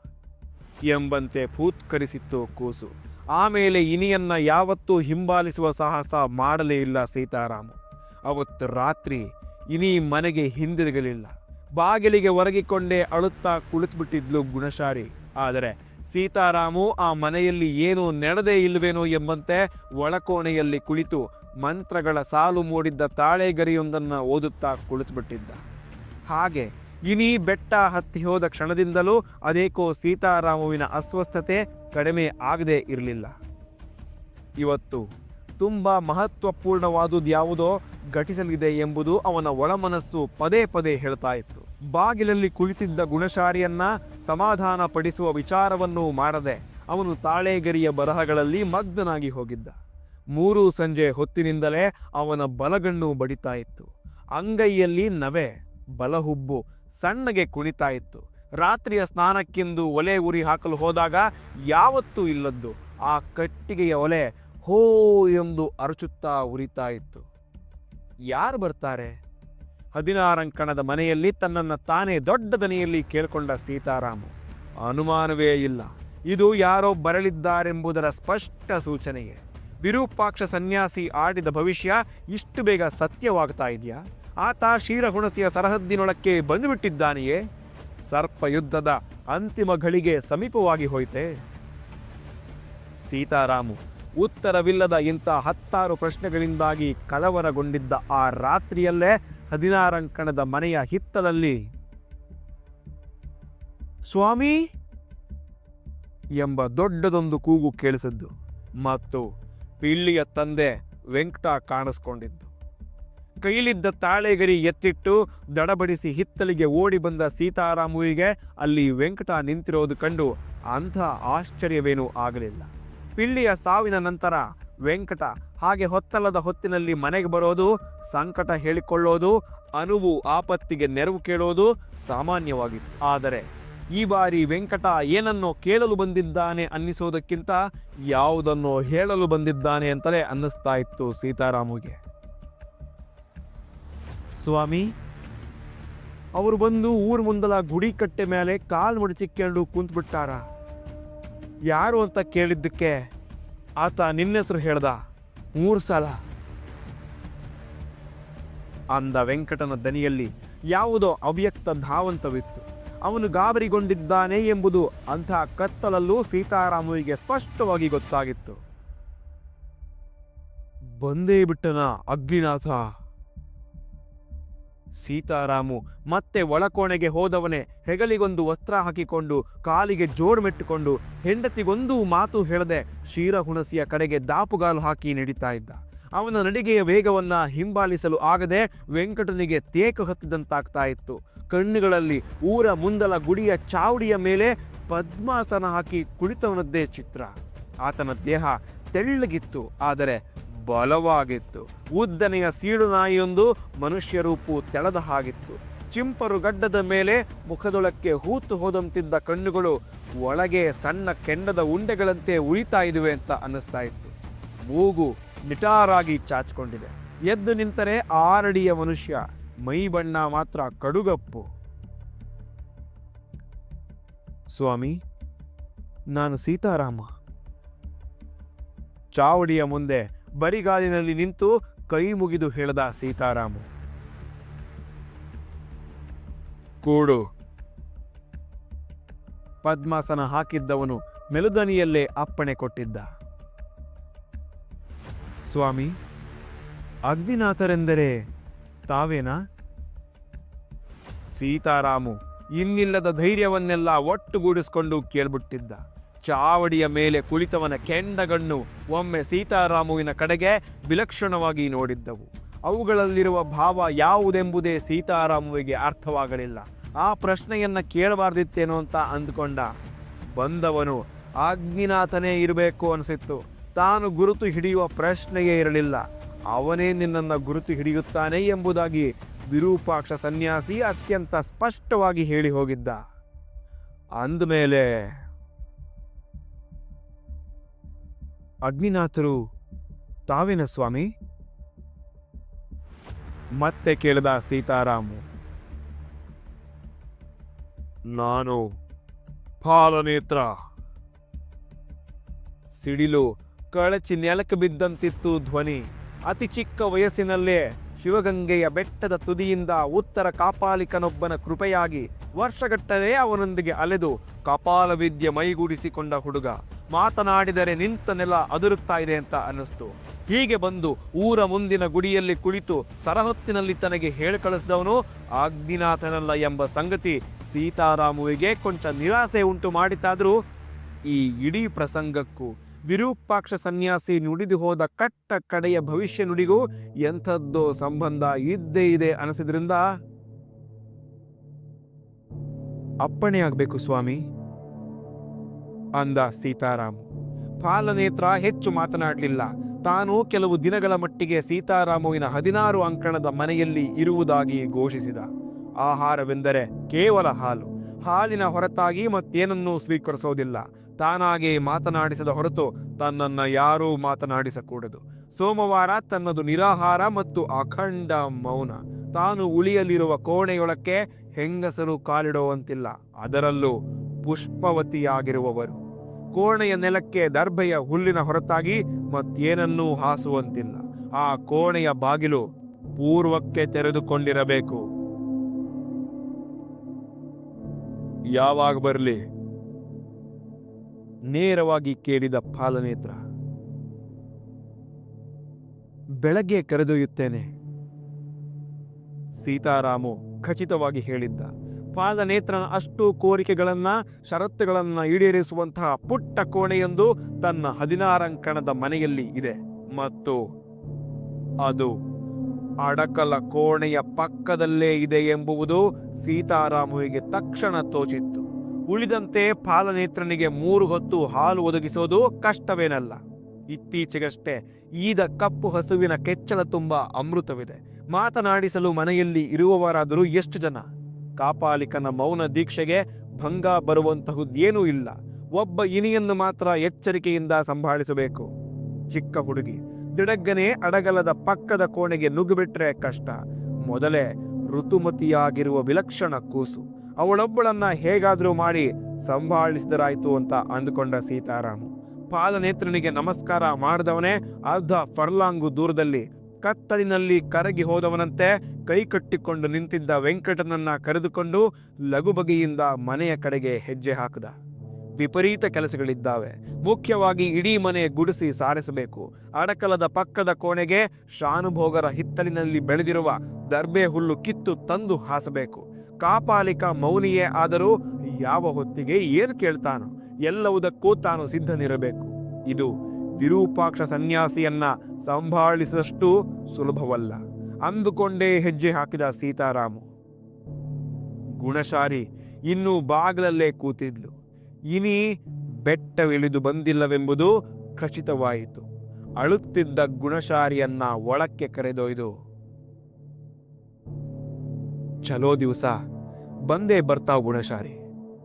ಎಂಬಂತೆ ಭೂತ್ಕರಿಸಿತ್ತು ಕೂಸು. ಆಮೇಲೆ ಇನಿಯನ್ನ ಯಾವತ್ತೂ ಹಿಂಬಾಲಿಸುವ ಸಾಹಸ ಮಾಡಲೇ ಇಲ್ಲ ಸೀತಾರಾಮು. ಅವತ್ತು ರಾತ್ರಿ ಇನಿ ಮನೆಗೆ ಹಿಂದಿರುಗಲಿಲ್ಲ. ಬಾಗಿಲಿಗೆ ಒರಗಿಕೊಂಡೇ ಅಳುತ್ತಾ ಕುಳಿತುಬಿಟ್ಟಿದ್ಲು ಗುಣಶಾರಿ ಆದರೆ ಸೀತಾರಾಮು ಆ ಮನೆಯಲ್ಲಿ ಏನೂ ನಡೆದೇ ಇಲ್ವೇನೋ ಎಂಬಂತೆ ಒಳಕೋಣೆಯಲ್ಲಿ ಕುಳಿತು ಮಂತ್ರಗಳ ಸಾಲು ಮೂಡಿದ್ದ ತಾಳೆಗರಿಯೊಂದನ್ನು ಓದುತ್ತಾ ಕುಳಿತುಬಿಟ್ಟಿದ್ದ. ಹಾಗೆ ಇನಿ ಬೆಟ್ಟ ಹತ್ತಿ ಹೋದ ಕ್ಷಣದಿಂದಲೂ ಅದೇಕೋ ಸೀತಾರಾಮುವಿನ ಅಸ್ವಸ್ಥತೆ ಕಡಿಮೆ ಆಗದೇ ಇರಲಿಲ್ಲ. ಇವತ್ತು ತುಂಬ ಯಾವುದೋ ಘಟಿಸಲಿದೆ ಎಂಬುದು ಅವನ ಒಳಮನಸ್ಸು ಪದೇ ಪದೇ ಹೇಳ್ತಾ ಇತ್ತು. ಬಾಗಿಲಲ್ಲಿ ಕುಳಿತಿದ್ದ ಗುಣಶಾರಿಯನ್ನ ಸಮಾಧಾನ ಪಡಿಸುವ ವಿಚಾರವನ್ನೂ ಮಾಡದೆ ಅವನು ತಾಳೆಗರಿಯ ಬರಹಗಳಲ್ಲಿ ಮಗ್ನನಾಗಿ ಹೋಗಿದ್ದ. ಮೂರು ಸಂಜೆ ಹೊತ್ತಿನಿಂದಲೇ ಅವನ ಬಲಗಣ್ಣು ಬಡಿತಾ ಇತ್ತು. ಅಂಗೈಯಲ್ಲಿ ನವೆ, ಬಲಹುಬ್ಬು ಸಣ್ಣಗೆ ಕುಣಿತಾ ಇತ್ತು. ರಾತ್ರಿಯ ಸ್ನಾನಕ್ಕೆಂದು ಒಲೆ ಉರಿ ಹಾಕಲು ಹೋದಾಗ ಯಾವತ್ತೂ ಇಲ್ಲದ್ದು ಆ ಕಟ್ಟಿಗೆಯ ಒಲೆ ಹೋ ಎಂದು ಅರಚುತ್ತಾ ಉರಿತಾ ಇತ್ತು. ಯಾರು ಬರ್ತಾರೆ? ಹದಿನಾರಂಕಣದ ಮನೆಯಲ್ಲಿ ತನ್ನನ್ನು ತಾನೇ ದೊಡ್ಡ ದನಿಯಲ್ಲಿ ಕೇಳಿಕೊಂಡ ಸೀತಾರಾಮು. ಅನುಮಾನವೇ ಇಲ್ಲ. ಇದು ಯಾರೋ ಬರಲಿದ್ದಾರೆಂಬುದರ ಸ್ಪಷ್ಟ ಸೂಚನೆಯೇ. ವಿರೂಪಾಕ್ಷ ಸನ್ಯಾಸಿ ಆಡಿದ ಭವಿಷ್ಯ ಇಷ್ಟು ಬೇಗ ಸತ್ಯವಾಗ್ತಾ ಇದೆಯಾ? ಆತ ಕ್ಷೀರಗುಣಸಿಯ ಸರಹದ್ದಿನೊಳಕ್ಕೆ ಬಂದುಬಿಟ್ಟಿದ್ದಾನೆಯೇ? ಸರ್ಪ ಯುದ್ಧದ ಅಂತಿಮ ಘಳಿಗೆ ಸಮೀಪವಾಗಿ ಹೋಯಿತೆ? ಸೀತಾರಾಮು, ಉತ್ತರವಿಲ್ಲದ ಇಂಥ ಹತ್ತಾರು ಪ್ರಶ್ನೆಗಳಿಂದಾಗಿ ಕಲವರಗೊಂಡಿದ್ದ ಆ ರಾತ್ರಿಯಲ್ಲೇ ಹದಿನಾರಂಕಣದ ಮನೆಯ ಹಿತ್ತಲಲ್ಲಿ, ಸ್ವಾಮಿ! ಎಂಬ ದೊಡ್ಡದೊಂದು ಕೂಗು ಕೇಳಿಸಿದ್ದು. ಮತ್ತು ಪಿಳ್ಳಿಯ ತಂದೆ ವೆಂಕಟ ಕಾಣಿಸ್ಕೊಂಡಿದ್ದು. ಕೈಲಿದ್ದ ತಾಳೆಗರಿ ಎತ್ತಿಟ್ಟು ದಡಬಡಿಸಿ ಹಿತ್ತಲಿಗೆ ಓಡಿ ಬಂದ ಸೀತಾರಾಮುವಿಗೆ ಅಲ್ಲಿ ವೆಂಕಟ ನಿಂತಿರೋದು ಕಂಡು ಅಂಥ ಆಶ್ಚರ್ಯವೇನೂ ಆಗಲಿಲ್ಲ. ಪಿಳ್ಳಿಯ ಸಾವಿನ ನಂತರ ವೆಂಕಟ ಹಾಗೆ ಹೊತ್ತಲದ ಹೊತ್ತಿನಲ್ಲಿ ಮನೆಗೆ ಬರೋದು, ಸಂಕಟ ಹೇಳಿಕೊಳ್ಳೋದು, ಅನುವು, ಆಪತ್ತಿಗೆ ನೆರವು ಕೇಳೋದು ಸಾಮಾನ್ಯವಾಗಿತ್ತು. ಆದರೆ ಈ ಬಾರಿ ವೆಂಕಟ ಏನನ್ನೋ ಕೇಳಲು ಬಂದಿದ್ದಾನೆ ಅನ್ನಿಸೋದಕ್ಕಿಂತ ಯಾವುದನ್ನೋ ಹೇಳಲು ಬಂದಿದ್ದಾನೆ ಅಂತಲೇ ಅನ್ನಿಸ್ತಾ ಇತ್ತು ಸೀತಾರಾಮುಗೆ. ಸ್ವಾಮಿ, ಅವರು ಬಂದು ಊರ ಮುಂದಲ ಗುಡಿ ಕಟ್ಟೆ ಮೇಲೆ ಕಾಲ್ ಮುಡಿಸಿಕೊಂಡು ಕುಂತ್ಬಿಟ್ಟಾರ. ಯಾರು ಅಂತ ಕೇಳಿದ್ದಕ್ಕೆ ಆತ ನಿನ್ನೆಸರು ಹೇಳ್ದ. ಮೂರು ಸಲ. ಅಂದ ವೆಂಕಟನ ದನಿಯಲ್ಲಿ ಯಾವುದೋ ಅವ್ಯಕ್ತ ಧಾವಂತವಿತ್ತು. ಅವನು ಗಾಬರಿಗೊಂಡಿದ್ದಾನೆ ಎಂಬುದು ಅಂಥ ಕತ್ತಲಲ್ಲೂ ಸೀತಾರಾಮುವಿಗೆ ಸ್ಪಷ್ಟವಾಗಿ ಗೊತ್ತಾಗಿತ್ತು. ಬಂದೇ ಬಿಟ್ಟನ ಅಗ್ನಿನಾಥ? ಸೀತಾರಾಮು ಮತ್ತೆ ಒಳಕೋಣೆಗೆ ಹೋದವನೇ ಹೆಗಲಿಗೊಂದು ವಸ್ತ್ರ ಹಾಕಿಕೊಂಡು ಕಾಲಿಗೆ ಜೋಡ್ಮೆಟ್ಟುಕೊಂಡು ಹೆಂಡತಿಗೊಂದು ಮಾತು ಹೇಳದೆ ಕ್ಷೀರಹುಣಸಿಯ ಕಡೆಗೆ ದಾಪುಗಾಲು ಹಾಕಿ ನಡೀತಾ ಇದ್ದ. ಅವನ ನಡಿಗೆಯ ವೇಗವನ್ನ ಹಿಂಬಾಲಿಸಲು ಆಗದೆ ವೆಂಕಟನಿಗೆ ತೇಕು ಹತ್ತಿದಂತಾಗ್ತಾ ಇತ್ತು. ಕಣ್ಣುಗಳಲ್ಲಿ ಊರ ಮುಂದಲ ಗುಡಿಯ ಚಾವಡಿಯ ಮೇಲೆ ಪದ್ಮಾಸನ ಹಾಕಿ ಕುಳಿತವನದ್ದೇ ಚಿತ್ರ. ಆತನ ದೇಹ ತೆಳ್ಳಗಿತ್ತು, ಆದರೆ ಬಲವಾಗಿತ್ತು. ಉದ್ದನೆಯ ಸೀಡು ನಾಯಿಯೊಂದು ಮನುಷ್ಯ ರೂಪು ತೆಳೆದ ಹಾಗಿತ್ತು. ಚಿಂಪರು ಗಡ್ಡದ ಮೇಲೆ ಮುಖದೊಳಕ್ಕೆ ಹೂತು ಹೋದಂತಿದ್ದ ಕಣ್ಣುಗಳು ಒಳಗೆ ಸಣ್ಣ ಕೆಂಡದ ಉಂಡೆಗಳಂತೆ ಉಳಿತಾ ಇದುವೆ ಅಂತ ಅನ್ನಿಸ್ತಾ ಇತ್ತು. ಮೂಗು ನಿಟಾರಾಗಿ ಚಾಚಿಕೊಂಡಿದೆ. ಎದ್ದು ನಿಂತರೆ ಆರಡಿಯ ಮನುಷ್ಯ. ಮೈ ಬಣ್ಣ ಮಾತ್ರ ಕಡುಗಪ್ಪು. ಸ್ವಾಮಿ, ನಾನು ಸೀತಾರಾಮ. ಚಾವಡಿಯ ಮುಂದೆ ಬರಿಗಾಲಿನಲ್ಲಿ ನಿಂತು ಕೈ ಮುಗಿದು ಹೇಳದ ಸೀತಾರಾಮ. ಕೂಡು. ಪದ್ಮಾಸನ ಹಾಕಿದ್ದವನು ಮೆಲುದನಿಯಲ್ಲೇ ಅಪ್ಪಣೆ ಕೊಟ್ಟಿದ್ದ. ಸ್ವಾಮಿ, ಅಗ್ನಿನಾಥರೆಂದರೆ ತಾವೇನಾ? ಸೀತಾರಾಮು, ಇನ್ನಿಲ್ಲದ ಧೈರ್ಯವನ್ನೆಲ್ಲ ಒಟ್ಟುಗೂಡಿಸಿಕೊಂಡು ಕೇಳ್ಬಿಟ್ಟಿದ್ದ. ಚಾವಡಿಯ ಮೇಲೆ ಕುಳಿತವನ ಕೆಂಡಗಣ್ಣು ಒಮ್ಮೆ ಸೀತಾರಾಮುವಿನ ಕಡೆಗೆ ವಿಲಕ್ಷಣವಾಗಿ ನೋಡಿದ್ದವು. ಅವುಗಳಲ್ಲಿರುವ ಭಾವ ಯಾವುದೆಂಬುದೇ ಸೀತಾರಾಮುವಿಗೆ ಅರ್ಥವಾಗಲಿಲ್ಲ. ಆ ಪ್ರಶ್ನೆಯನ್ನ ಕೇಳಬಾರ್ದಿತ್ತೇನೋ ಅಂತ ಅಂದ್ಕೊಂಡ. ಬಂದವನು, ಅಗ್ನಿನಾಥನೇ ಇರಬೇಕು ಅನಿಸಿತ್ತು. ತಾನು ಗುರುತು ಹಿಡಿಯುವ ಪ್ರಶ್ನೆಯೇ ಇರಲಿಲ್ಲ. ಅವನೇ ನಿನ್ನನ್ನು ಗುರುತು ಹಿಡಿಯುತ್ತಾನೆ ಎಂಬುದಾಗಿ ವಿರೂಪಾಕ್ಷ ಸನ್ಯಾಸಿ ಅತ್ಯಂತ ಸ್ಪಷ್ಟವಾಗಿ ಹೇಳಿ ಹೋಗಿದ್ದ. ಅಂದಮೇಲೆ ಅಗ್ನಿನಾಥರು, ತಾವೇನ ಸ್ವಾಮಿ? ಮತ್ತೆ ಕೇಳಿದ ಸೀತಾರಾಮು. ನಾನು ಫಾಲನೇತ್ರ. ಸಿಡಿಲು, ಕಳಚಿ ನೆಲಕ್ಕೆ ಬಿದ್ದಂತಿತ್ತು ಧ್ವನಿ. ಅತಿ ಚಿಕ್ಕ ವಯಸ್ಸಿನಲ್ಲೇ ಶಿವಗಂಗೆಯ ಬೆಟ್ಟದ ತುದಿಯಿಂದ ಉತ್ತರ ಕಾಪಾಲಿಕನೊಬ್ಬನ ಕೃಪೆಯಾಗಿ ವರ್ಷಗಟ್ಟಲೆ ಅವನೊಂದಿಗೆ ಅಲೆದು ಕಪಾಲವಿದ್ಯೆ ಮೈಗೂಡಿಸಿಕೊಂಡ ಹುಡುಗ. ಮಾತನಾಡಿದರೆ ನಿಂತ ನೆಲ ಅದುರುತ್ತಾ ಇದೆ ಅಂತ ಅನ್ನಿಸ್ತು. ಹೀಗೆ ಬಂದು ಊರ ಮುಂದಿನ ಗುಡಿಯಲ್ಲಿ ಕುಳಿತು ಸರಹೊತ್ತಿನಲ್ಲಿ ತನಗೆ ಹೇಳಿ ಕಳಿಸಿದವನು ಅಗ್ನಿನಾಥನಲ್ಲ ಎಂಬ ಸಂಗತಿ ಸೀತಾರಾಮುವಿಗೆ ಕೊಂಚ ನಿರಾಸೆ ಉಂಟು ಮಾಡಿತಾದರೂ ಈ ಇಡೀ ಪ್ರಸಂಗಕ್ಕೂ ವಿರೂಪಾಕ್ಷ ಸನ್ಯಾಸಿ ನುಡಿದು ಹೋದ ಕಟ್ಟ ಕಡೆಯ ಭವಿಷ್ಯ ನುಡಿಗೂ ಎಂಥದ್ದೋ ಸಂಬಂಧ ಇದ್ದೇ ಇದೆ ಅನಿಸಿದ್ರಿಂದ ಅಪ್ಪಣೆಯಾಗಬೇಕು ಸ್ವಾಮಿ, ಅಂದ ಸೀತಾರಾಮ್. ಪಾಲನೇತ್ರ ಹೆಚ್ಚು ಮಾತನಾಡಲಿಲ್ಲ. ತಾನು ಕೆಲವು ದಿನಗಳ ಮಟ್ಟಿಗೆ ಸೀತಾರಾಮುವಿನ ಹದಿನಾರು ಅಂಕಣದ ಮನೆಯಲ್ಲಿ ಇರುವುದಾಗಿ ಘೋಷಿಸಿದ. ಆಹಾರವೆಂದರೆ ಕೇವಲ ಹಾಲು. ಹಾಲಿನ ಹೊರತಾಗಿ ಮತ್ತೇನನ್ನೂ ಸ್ವೀಕರಿಸೋದಿಲ್ಲ. ತಾನಾಗೆ ಮಾತನಾಡಿಸದ ಹೊರತು ತನ್ನನ್ನು ಯಾರೂ ಮಾತನಾಡಿಸಕೂಡದು. ಸೋಮವಾರ ತನ್ನದು ನಿರಾಹಾರ ಮತ್ತು ಅಖಂಡ ಮೌನ. ತಾನು ಉಳಿಯಲಿರುವ ಕೋಣೆಯೊಳಕ್ಕೆ ಹೆಂಗಸರು ಕಾಲಿಡುವಂತಿಲ್ಲ. ಅದರಲ್ಲೂ ಪುಷ್ಪವತಿಯಾಗಿರುವವರು. ಕೋಣೆಯ ನೆಲಕ್ಕೆ ದರ್ಭೆಯ ಹುಲ್ಲಿನ ಹೊರತಾಗಿ ಮತ್ತೇನನ್ನೂ ಹಾಸುವಂತಿಲ್ಲ. ಆ ಕೋಣೆಯ ಬಾಗಿಲು ಪೂರ್ವಕ್ಕೆ ತೆರೆದುಕೊಂಡಿರಬೇಕು. ಯಾವಾಗ ಬರಲಿ? ನೇರವಾಗಿ ಕೇಳಿದ ಪಾಲನೇತ್ರ, ಬೆಳಗ್ಗೆ ಕರೆದೊಯ್ಯುತ್ತೇನೆ. ಸೀತಾರಾಮು ಖಚಿತವಾಗಿ ಹೇಳಿದ್ದ, ಪಾಲನೇತ್ರನ ಅಷ್ಟು ಕೋರಿಕೆಗಳನ್ನ, ಷರತ್ತುಗಳನ್ನ ಈಡೇರಿಸುವಂತಹ ಪುಟ್ಟ ಕೋಣೆಯೊಂದು ತನ್ನ ಹದಿನಾರಂಕಣದ ಮನೆಯಲ್ಲಿ ಇದೆ. ಮತ್ತು ಅದು ಅಡಕಲ ಕೋಣೆಯ ಪಕ್ಕದಲ್ಲೇ ಇದೆ ಎಂಬುವುದು ಸೀತಾರಾಮುವಿಗೆ ತಕ್ಷಣ ತೋಚಿತ್ತು. ಉಳಿದಂತೆ ಪಾಲನೇತ್ರನಿಗೆ ಮೂರು ಹೊತ್ತು ಹಾಲು ಒದಗಿಸೋದು ಕಷ್ಟವೇನಲ್ಲ. ಇತ್ತೀಚೆಗಷ್ಟೇ ಈದ ಕಪ್ಪು ಹಸುವಿನ ಕೆಚ್ಚಲ ತುಂಬ ಅಮೃತವಿದೆ. ಮಾತನಾಡಿಸಲು ಮನೆಯಲ್ಲಿ ಇರುವವರಾದರೂ ಎಷ್ಟು ಜನ? ಕಾಪಾಲಿಕನ ಮೌನ ದೀಕ್ಷೆಗೆ ಭಂಗ ಬರುವಂತಹದ್ದೇನೂ ಇಲ್ಲ. ಒಬ್ಬ ಇನಿಯನ್ನು ಮಾತ್ರ ಎಚ್ಚರಿಕೆಯಿಂದ ಸಂಭಾಳಿಸಬೇಕು. ಚಿಕ್ಕ ಹುಡುಗಿ, ದಿಡಗ್ಗನೆ ಅಡಗಲದ ಪಕ್ಕದ ಕೋಣೆಗೆ ನುಗ್ಗಿಬಿಟ್ರೆ ಕಷ್ಟ. ಮೊದಲೇ ಋತುಮತಿಯಾಗಿರುವ ವಿಲಕ್ಷಣ ಕೂಸು. ಅವಳೊಬ್ಬಳನ್ನ ಹೇಗಾದರೂ ಮಾಡಿ ಸಂಭಾಳಿಸಿದರಾಯ್ತು ಅಂತ ಅಂದುಕೊಂಡ ಸೀತಾರಾಮ್. ಪಾಲನೇತ್ರನಿಗೆ ನಮಸ್ಕಾರ ಮಾಡಿದವನೇ ಅರ್ಧ ಫರ್ಲಾಂಗು ದೂರದಲ್ಲಿ, ಕತ್ತಲಿನಲ್ಲಿ ಕರಗಿ ಹೋದವನಂತೆ ಕೈ ಕಟ್ಟಿಕೊಂಡು ನಿಂತಿದ್ದ ವೆಂಕಟನನ್ನ ಕರೆದುಕೊಂಡು ಲಘುಬಗೆಯಿಂದ ಮನೆಯ ಕಡೆಗೆ ಹೆಜ್ಜೆ ಹಾಕಿದ. ವಿಪರೀತ ಕೆಲಸಗಳಿದ್ದಾವೆ. ಮುಖ್ಯವಾಗಿ ಇಡೀ ಮನೆ ಗುಡಿಸಿ ಸಾರಿಸಬೇಕು. ಅಡಕಲದ ಪಕ್ಕದ ಕೋಣೆಗೆ ಶಾನುಭೋಗರ ಹಿತ್ತಲಿನಲ್ಲಿ ಬೆಳೆದಿರುವ ದರ್ಬೆ ಹುಲ್ಲು ಕಿತ್ತು ತಂದು ಹಾಸಬೇಕು. ಕಾಪಾಲಿಕ ಮೌನಿಯೇ ಆದರೂ ಯಾವ ಹೊತ್ತಿಗೆ ಏನು ಕೇಳ್ತಾನೋ ಎಲ್ಲವುದಕ್ಕೂ ತಾನು ಸಿದ್ಧನಿರಬೇಕು. ಇದು ವಿರೂಪಾಕ್ಷ ಸನ್ಯಾಸಿಯನ್ನ ಸಂಭಾಳಿಸಿದಷ್ಟು ಸುಲಭವಲ್ಲ. ಅಂದುಕೊಂಡೇ ಹೆಜ್ಜೆ ಹಾಕಿದ ಸೀತಾರಾಮು. ಗುಣಶಾರಿ ಇನ್ನೂ ಬಾಗಲಲ್ಲೇ ಕೂತಿದ್ಲು. ಇನಿ ಬೆಟ್ಟವಿಳಿದು ಬಂದಿಲ್ಲವೆಂಬುದು ಖಚಿತವಾಯಿತು. ಅಳುತ್ತಿದ್ದ ಗುಣಶಾರಿಯನ್ನ ಒಳಕ್ಕೆ ಕರೆದೊಯ್ದು ಚಲೋ ದಿವಸ. ಬಂದೇ ಬರ್ತಾವ ಗುಣಶಾರಿ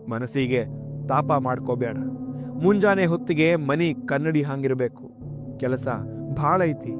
ಮನಸ್ಸಿಗೆ ತಾಪ ಮಾಡ್ಕೋಬೇಡ ಮುಂಜಾನೆ ಹೊತ್ತಿಗೆ ಮನಿ ಕನ್ನಡಿ ಹಾಂಗಿರಬೇಕು. ಕೆಲಸ ಭಾಳ ಐತಿ.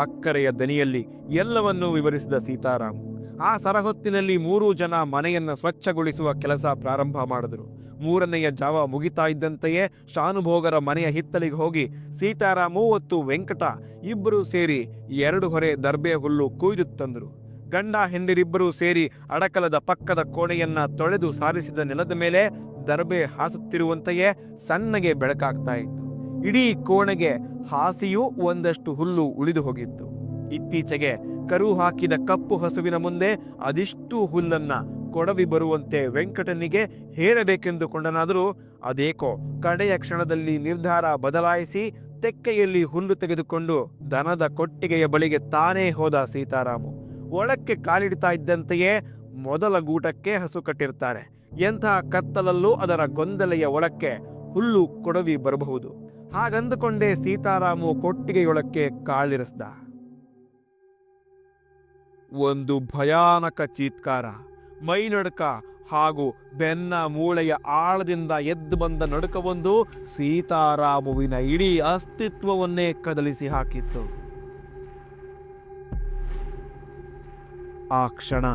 ಅಕ್ಕರೆಯ ದನಿಯಲ್ಲಿ ಎಲ್ಲವನ್ನೂ ವಿವರಿಸಿದ ಸೀತಾರಾಮ್, ಆ ಸರಹೊತ್ತಿನಲ್ಲಿ ಮೂರು ಜನ ಮನೆಯನ್ನ ಸ್ವಚ್ಛಗೊಳಿಸುವ ಕೆಲಸ ಪ್ರಾರಂಭ ಮಾಡಿದರು. ಮೂರನೆಯ ಜಾವ ಮುಗಿತಾ ಇದ್ದಂತೆಯೇ ಶಾನುಭೋಗರ ಮನೆಯ ಹಿತ್ತಲಿಗೆ ಹೋಗಿ ಸೀತಾರಾಮು ಮತ್ತು ವೆಂಕಟ ಇಬ್ಬರೂ ಸೇರಿ ಎರಡು ಹೊರೆ ದರ್ಬೆ ಹುಲ್ಲು ಕುಯ್ದು ತಂದರು. ಗಂಡ ಹೆಂಡಿರಿಬ್ಬರೂ ಸೇರಿ ಅಡಕಲದ ಪಕ್ಕದ ಕೋಣೆಯನ್ನ ತೊಳೆದು ಸಾರಿಸಿದ ನೆಲದ ಮೇಲೆ ದರ್ಬೆ ಹಾಸುತ್ತಿರುವಂತೆಯೇ ಸಣ್ಣಗೆ ಬೆಳಕಾಗ್ತಾ ಇತ್ತು. ಇಡೀ ಕೋಣೆಗೆ ಹಾಸಿಯೂ ಒಂದಷ್ಟು ಹುಲ್ಲು ಉಳಿದು ಹೋಗಿತ್ತು. ಇತ್ತೀಚೆಗೆ ಕರು ಹಾಕಿದ ಕಪ್ಪು ಹಸುವಿನ ಮುಂದೆ ಅದಿಷ್ಟು ಹುಲ್ಲನ್ನ ಕೊಡವಿ ಬರುವಂತೆ ವೆಂಕಟನಿಗೆ ಹೇರಬೇಕೆಂದುಕೊಂಡನಾದರೂ ಅದೇಕೋ ಕಡೆಯ ಕ್ಷಣದಲ್ಲಿ ನಿರ್ಧಾರ ಬದಲಾಯಿಸಿ ತೆಕ್ಕೆಯಲ್ಲಿ ಹುಲ್ಲು ತೆಗೆದುಕೊಂಡು ದನದ ಕೊಟ್ಟಿಗೆಯ ಬಳಿಗೆ ತಾನೇ ಹೋದ ಸೀತಾರಾಮು. ಒಳಕ್ಕೆ ಕಾಲಿಡ್ತಾ ಇದ್ದಂತೆಯೇ ಮೊದಲ ಗೂಟಕ್ಕೆ ಹಸು ಕಟ್ಟಿರ್ತಾರೆ. ಎಂಥ ಕತ್ತಲಲ್ಲೂ ಅದರ ಗೊಂದಲೆಯ ಒಳಕ್ಕೆ ಹುಲ್ಲು ಕೊಡವಿ ಬರಬಹುದು. ಹಾಗಂದುಕೊಂಡೇ ಸೀತಾರಾಮು ಕೊಟ್ಟಿಗೆಯೊಳಕ್ಕೆ ಕಾಲಿರಿಸ್ದ. ಒಂದು ಭಯಾನಕ ಚೀತ್ಕಾರ. ಮೈ ನಡುಕ ಹಾಗೂ ಬೆನ್ನ ಮೂಳೆಯ ಆಳದಿಂದ ಎದ್ದು ಬಂದ ನಡುಕವೊಂದು ಸೀತಾರಾಮುವಿನ ಇಡೀ ಅಸ್ತಿತ್ವವನ್ನೇ ಕದಲಿಸಿ ಹಾಕಿತ್ತು. ಆ ಕ್ಷಣ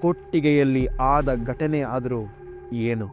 ಕೊಟ್ಟಿಗೆಯಲ್ಲಿ ಆದ ಘಟನೆ ಆದರೂ ಏನು?